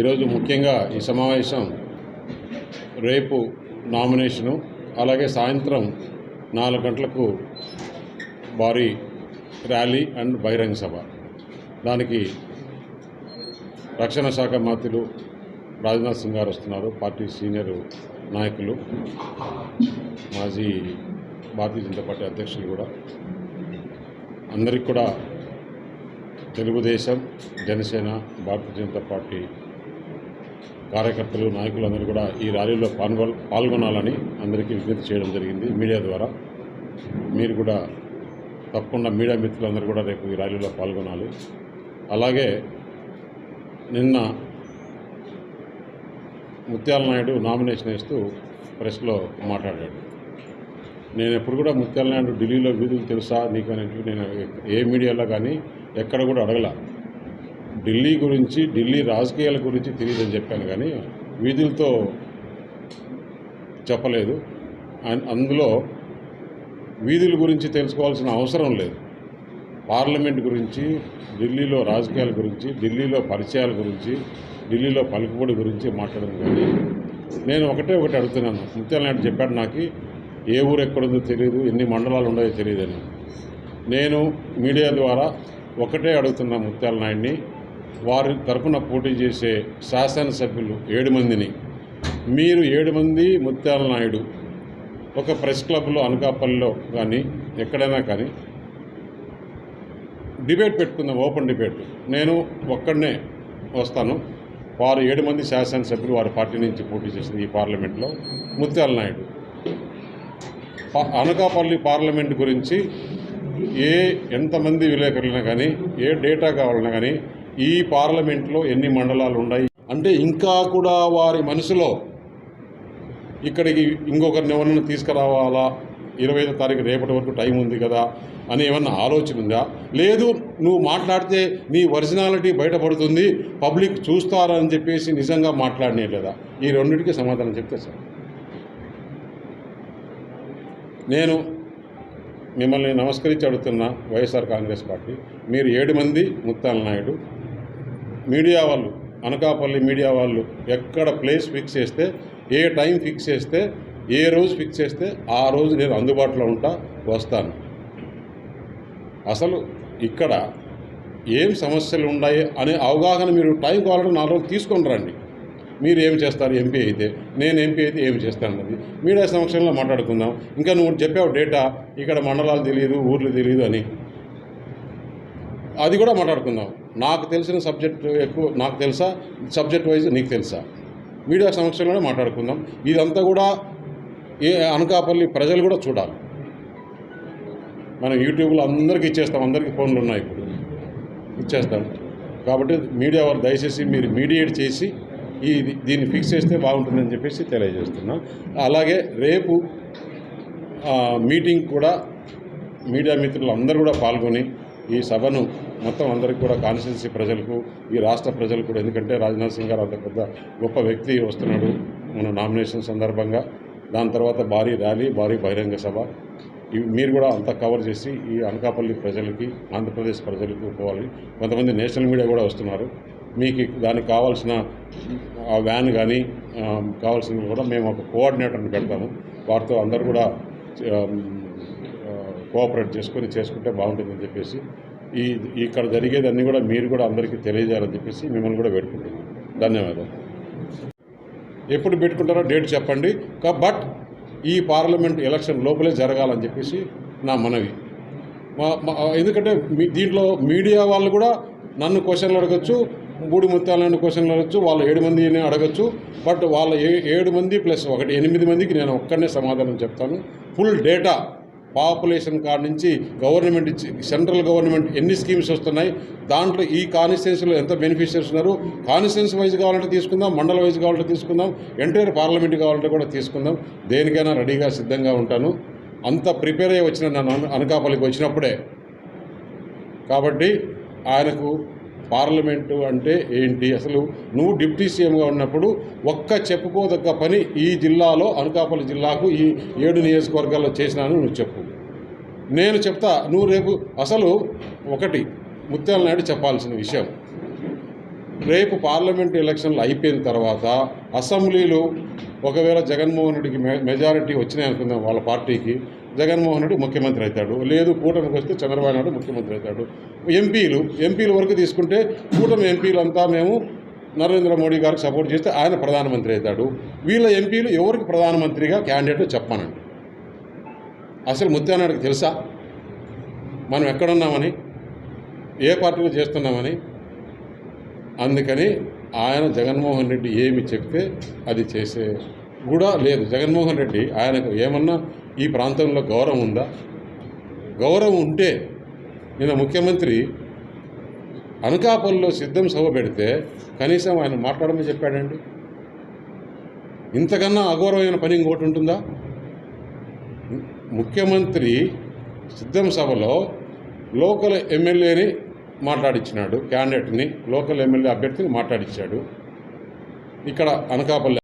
ఈరోజు ముఖ్యంగా ఈ సమావేశం రేపు నామినేషను అలాగే సాయంత్రం నాలుగు గంటలకు భారీ ర్యాలీ అండ్ బహిరంగ సభ. దానికి రక్షణ శాఖ మంత్రులు రాజ్నాథ్ సింగ్ గారు వస్తున్నారు పార్టీ సీనియర్ నాయకులు మాజీ భారతీయ జనతా పార్టీ అధ్యక్షులు కూడా. అందరికి కూడా తెలుగుదేశం జనసేన భారతీయ జనతా పార్టీ కార్యకర్తలు నాయకులు అందరూ కూడా ఈ ర్యాలీలో పాల్గొ పాల్గొనాలని అందరికీ విజ్ఞప్తి చేయడం జరిగింది మీడియా ద్వారా. మీరు కూడా తప్పకుండా మీడియా మిత్రులందరూ కూడా రేపు ఈ ర్యాలీలో పాల్గొనాలి. అలాగే నిన్న ముత్యాల నాయుడు నామినేషన్ వేస్తూ ప్రెస్లో మాట్లాడాడు. నేను ఎప్పుడు కూడా ముత్యాల నాయుడు ఢిల్లీలో వీధులు తెలుసా నీకు అనేటివి నేను ఏ మీడియాలో కానీ ఎక్కడ కూడా అడగల. ఢిల్లీ గురించి ఢిల్లీ రాజకీయాల గురించి తెలియదని చెప్పాను కానీ వీధులతో చెప్పలేదు. అండ్ అందులో వీధుల గురించి తెలుసుకోవాల్సిన అవసరం లేదు. పార్లమెంట్ గురించి ఢిల్లీలో రాజకీయాల గురించి ఢిల్లీలో పరిచయాల గురించి ఢిల్లీలో పలుకుబడి గురించి మాట్లాడడం కానీ నేను ఒకటే ఒకటి అడుగుతున్నాను. ముత్యాల నాయుడు చెప్పాడు నాకు ఏ ఊరు ఎక్కడుందో తెలియదు ఎన్ని మండలాలు ఉన్నాయో తెలియదని నేను మీడియా ద్వారా ఒకటే అడుగుతున్నా ముత్యాల నాయుడిని. వారి తరపున పోటీ చేసే శాసనసభ్యులు ఏడు మందిని. మీరు ఏడు మంది ముత్యాల నాయుడు. ఒక ప్రెస్ క్లబ్లో అనకాపల్లిలో కానీ ఎక్కడైనా కానీ డిబేట్ పెట్టుకుందాం ఓపెన్ డిబేట్. నేను ఒక్కడనే వస్తాను. వారు ఏడు మంది శాసనసభ్యులు వారి పార్టీ నుంచి పోటీ చేసింది ఈ పార్లమెంట్లో ముత్యాల నాయుడు. అనకాపల్లి పార్లమెంట్ గురించి ఏ ఎంతమంది విలేకరులైనా కానీ ఏ డేటా కావాలన్నా కానీ ఈ పార్లమెంట్లో ఎన్ని మండలాలు ఉన్నాయి? అంటే ఇంకా కూడా వారి మనసులో ఇక్కడికి ఇంకొకరిని ఎవరిని తీసుకురావాలా? ఇరవై ఐదో తారీఖు రేపటి వరకు టైం ఉంది కదా అని ఏమన్నా ఆలోచన ఉందా? లేదు నువ్వు మాట్లాడితే నీ ఒరిజినాలిటీ బయటపడుతుంది పబ్లిక్ చూస్తారని చెప్పేసి నిజంగా మాట్లాడినే లేదా ఈ రెండింటికి సమాధానం చెప్తే సార్. నేను మిమ్మల్ని నమస్కరించి అడుగుతున్న వైఎస్ఆర్ కాంగ్రెస్ పార్టీ మీరు ఏడు మంది ముత్తాల నాయుడు మీడియా వాళ్ళు అనకాపల్లి మీడియా వాళ్ళు ఎక్కడ ప్లేస్ ఫిక్స్ చేస్తే ఏ టైం ఫిక్స్ చేస్తే ఏ రోజు ఫిక్స్ చేస్తే ఆ రోజు నేను అందుబాటులో ఉంటా వస్తాను. అసలు ఇక్కడ ఏం సమస్యలు ఉన్నాయి అనే అవగాహన మీరు టైం కావాలంటే నాలుగు రోజులు తీసుకొని రండి. మీరు ఏం చేస్తారు? ఎంపీ అయితే నేను ఎంపీ అయితే ఏం చేస్తాను అది మీడియా సమక్షంలో మాట్లాడుకుందాం. ఇంకా నువ్వు చెప్పావు డేటా ఇక్కడ మండలాలు తెలియదు ఊర్లు తెలియదు అని. అది కూడా మాట్లాడుకుందాం. నాకు తెలిసిన సబ్జెక్ట్ ఎక్కువ నాకు తెలుసా? సబ్జెక్ట్ వైజ్ నీకు తెలుసా? మీడియా సమక్షంలోనే మాట్లాడుకుందాం. ఇదంతా కూడా ఏ అనకాపల్లి ప్రజలు కూడా చూడాలి. మనం యూట్యూబ్లో అందరికీ ఇచ్చేస్తాం. అందరికీ ఫోన్లు ఉన్నాయి ఇప్పుడు. ఇచ్చేస్తాం. కాబట్టి మీడియా వారు దయచేసి మీరు మీడియేట్ చేసి ఈ దీన్ని ఫిక్స్ చేస్తే బాగుంటుందని చెప్పేసి తెలియజేస్తున్నాం. అలాగే రేపు మీటింగ్ కూడా మీడియా మిత్రులు అందరూ కూడా పాల్గొని ఈ సభను మొత్తం అందరికీ కూడా కాన్స్టిట్యున్సీ ప్రజలకు ఈ రాష్ట్ర ప్రజలకు కూడా. ఎందుకంటే రాజ్నాథ్ సింగ్ గారు అంత పెద్ద గొప్ప వ్యక్తి వస్తున్నాడు మన నామినేషన్ సందర్భంగా. దాని తర్వాత భారీ ర్యాలీ భారీ బహిరంగ సభ. ఇవి మీరు కూడా అంతా కవర్ చేసి ఈ అనకాపల్లి ప్రజలకి ఆంధ్రప్రదేశ్ ప్రజలకు పోవాలి. కొంతమంది నేషనల్ మీడియా కూడా వస్తున్నారు. మీకు దానికి కావాల్సిన ఆ వ్యాన్ కానీ కావాల్సినవి కూడా మేము ఒక కోఆర్డినేటర్ని పెడతాము. వారితో అందరూ కూడా కోఆపరేట్ చేసుకొని చేసుకుంటే బాగుంటుందని చెప్పేసి ఈ ఇక్కడ జరిగేదన్నీ కూడా మీరు కూడా అందరికీ తెలియజేయాలని చెప్పేసి మిమ్మల్ని కూడా పెట్టుకుంటున్నాం ధన్యవాదాలు. ఎప్పుడు పెట్టుకుంటారో డేట్ చెప్పండి. బట్ ఈ పార్లమెంట్ ఎలక్షన్ లోపలే జరగాలని చెప్పేసి నా మనవి. ఎందుకంటే మీ- దీంట్లో మీడియా వాళ్ళు కూడా నన్ను క్వశ్చన్లు అడగచ్చు మూడు ముత్యాలను క్వశ్చన్లు అడగచ్చు వాళ్ళు ఏడు మందిని అడగచ్చు బట్ వాళ్ళ ఏ ఏడు మంది ప్లస్ ఒకటి ఎనిమిది మందికి నేను ఒక్కడనే సమాధానం చెప్తాను. ఫుల్ డేటా పాపులేషన్ కాడ నుంచి గవర్నమెంట్ ఇచ్చి సెంట్రల్ గవర్నమెంట్ ఎన్ని స్కీమ్స్ వస్తున్నాయి దాంట్లో ఈ కాన్స్టిట్యున్సీలో ఎంత బెనిఫిషియర్స్ ఉన్నారు కాన్స్టిట్యున్సీ వైజ్ కావాలంటే తీసుకుందాం మండల వైజ్ కావాలంటే తీసుకుందాం ఎంటైర్ పార్లమెంట్ కావాలంటే కూడా తీసుకుందాం దేనికైనా రెడీగా సిద్ధంగా ఉంటాను. అంత ప్రిపేర్ అయ్యి వచ్చిన నన్ను అన- అనకాపల్లికి వచ్చినప్పుడే. కాబట్టి ఆయనకు పార్లమెంటు అంటే ఏంటి? అసలు నువ్వు డిప్యూటీ సీఎంగా ఉన్నప్పుడు ఒక్క చెప్పుకోదగ్గ పని ఈ జిల్లాలో అనకాపల్లి జిల్లాకు ఈ ఏడు నియోజకవర్గాల్లో చేసినాను నువ్వు చెప్పు. నేను చెప్తా నువ్వు రేపు అసలు ఒకటి ముత్యాల నాయుడు చెప్పాల్సిన విషయం. రేపు పార్లమెంట్ ఎలక్షన్లు అయిపోయిన తర్వాత అసెంబ్లీలో ఒకవేళ జగన్మోహన్ రెడ్డికి మె- మెజారిటీ వచ్చినాయి అనుకుందాం వాళ్ళ పార్టీకి జగన్మోహన్ రెడ్డి ముఖ్యమంత్రి అవుతాడు. లేదు కూటమికి వస్తే చంద్రబాబు నాయుడు ముఖ్యమంత్రి అవుతాడు. ఎంపీలు ఎంపీల వరకు తీసుకుంటే కూటమి ఎంపీలంతా మేము నరేంద్ర మోడీ గారికి సపోర్ట్ చేస్తే ఆయన ప్రధానమంత్రి అవుతాడు. వీళ్ళ ఎంపీలు ఎవరికి ప్రధానమంత్రిగా క్యాండిడేట్ చెప్పానండి. అసలు ముత్యానాయుడికి తెలుసా? మనం ఎక్కడున్నామని? ఏ పార్టీలో చేస్తున్నామని? అందుకని ఆయన జగన్మోహన్ రెడ్డి ఏమి చెప్తే అది చేసే కూడా లేదు. జగన్మోహన్ రెడ్డి ఆయనకు ఏమన్నా ఈ ప్రాంతంలో గౌరవం ఉందా? గౌరవం ఉంటే నిన్న ముఖ్యమంత్రి అనకాపల్లిలో సిద్ధం సభ పెడితే కనీసం ఆయన మాట్లాడమని చెప్పాడండి. ఇంతకన్నా అగౌరవమైన పని ఇంకోటి ఉంటుందా? ముఖ్యమంత్రి సిద్ధం సభలో లోకల్ ఎమ్మెల్యేని మాట్లాడించినాడు క్యాండిడేట్ని లోకల్ ఎమ్మెల్యే అభ్యర్థిని మాట్లాడించాడు ఇక్కడ అనకాపల్లి